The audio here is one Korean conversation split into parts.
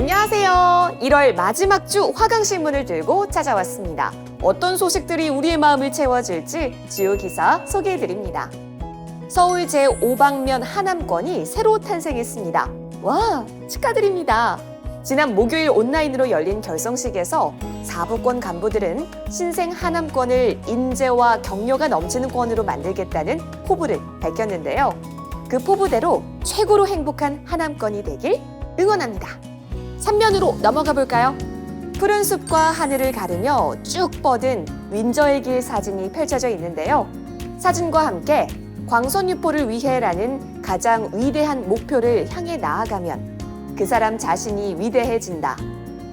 안녕하세요. 1월 마지막 주 화강신문을 들고 찾아왔습니다. 어떤 소식들이 우리의 마음을 채워줄지 주요 기사 소개해드립니다. 서울 제5방면 하남권이 새로 탄생했습니다. 와, 축하드립니다. 지난 목요일 온라인으로 열린 결성식에서 사부권 간부들은 신생 하남권을 인재와 격려가 넘치는 권으로 만들겠다는 포부를 밝혔는데요. 그 포부대로 최고로 행복한 하남권이 되길 응원합니다. 3면으로 넘어가 볼까요? 푸른 숲과 하늘을 가르며 쭉 뻗은 윈저의 길 사진이 펼쳐져 있는데요. 사진과 함께 광선유포를 위해라는 가장 위대한 목표를 향해 나아가면 그 사람 자신이 위대해진다.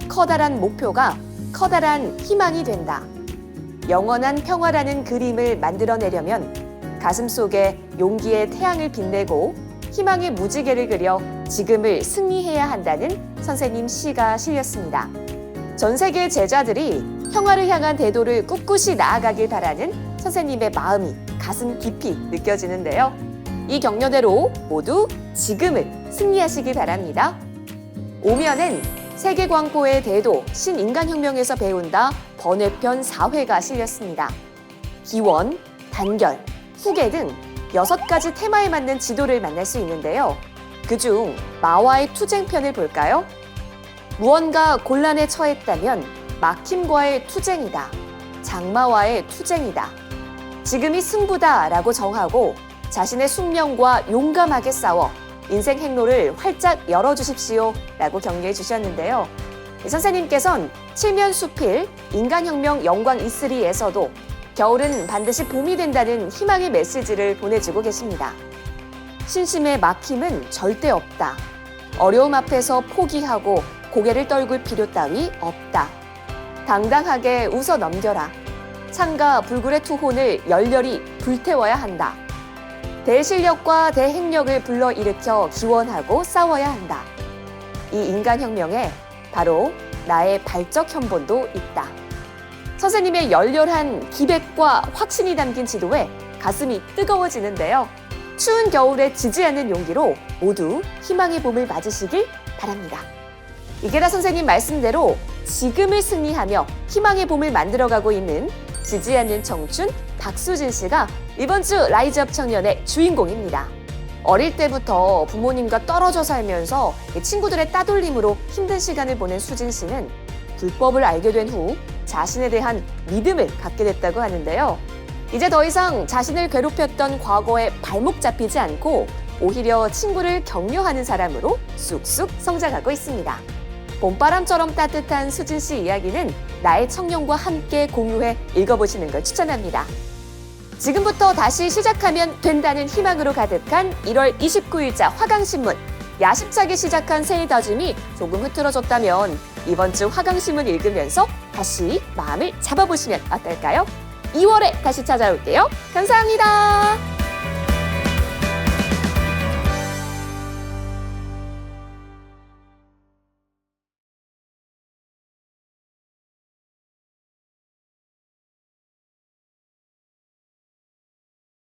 커다란 목표가 커다란 희망이 된다. 영원한 평화라는 그림을 만들어내려면 가슴 속에 용기의 태양을 빛내고 희망의 무지개를 그려 지금을 승리해야 한다는 선생님 시가 실렸습니다. 전 세계 제자들이 평화를 향한 대도를 꿋꿋이 나아가길 바라는 선생님의 마음이 가슴 깊이 느껴지는데요. 이 격려대로 모두 지금을 승리하시길 바랍니다. 오면은 세계광포의 대도 신인간혁명에서 배운다 번외편 4회가 실렸습니다. 기원, 단결, 후계 등 여섯 가지 테마에 맞는 지도를 만날 수 있는데요. 그중 마와의 투쟁편을 볼까요? 무언가 곤란에 처했다면 막힘과의 투쟁이다. 장마와의 투쟁이다. 지금이 승부다 라고 정하고 자신의 숙명과 용감하게 싸워 인생 행로를 활짝 열어주십시오. 라고 격려해 주셨는데요. 이 선생님께선 칠면 수필 인간혁명 영광 이슬이에서도 겨울은 반드시 봄이 된다는 희망의 메시지를 보내주고 계십니다. 신심의 막힘은 절대 없다. 어려움 앞에서 포기하고 고개를 떨굴 필요 따위 없다. 당당하게 웃어 넘겨라. 창과 불굴의 투혼을 열렬히 불태워야 한다. 대실력과 대행력을 불러일으켜 기원하고 싸워야 한다. 이 인간혁명에 바로 나의 발적 현본도 있다. 선생님의 열렬한 기백과 확신이 담긴 지도에 가슴이 뜨거워지는데요. 추운 겨울에 지지 않는 용기로 모두 희망의 봄을 맞으시길 바랍니다. 이게다 선생님 말씀대로 지금을 승리하며 희망의 봄을 만들어가고 있는 지지 않는 청춘 박수진 씨가 이번 주 라이즈업 청년의 주인공입니다. 어릴 때부터 부모님과 떨어져 살면서 친구들의 따돌림으로 힘든 시간을 보낸 수진 씨는 불법을 알게 된 후 자신에 대한 믿음을 갖게 됐다고 하는데요. 이제 더 이상 자신을 괴롭혔던 과거에 발목 잡히지 않고 오히려 친구를 격려하는 사람으로 쑥쑥 성장하고 있습니다. 봄바람처럼 따뜻한 수진 씨 이야기는 나의 청년과 함께 공유해 읽어보시는 걸 추천합니다. 지금부터 다시 시작하면 된다는 희망으로 가득한 1월 29일자 화강신문. 야심차게 시작한 새해 다짐이 조금 흐트러졌다면 이번 주 화강신문 읽으면서 다시 마음을 잡아보시면 어떨까요? 2월에 다시 찾아올게요. 감사합니다.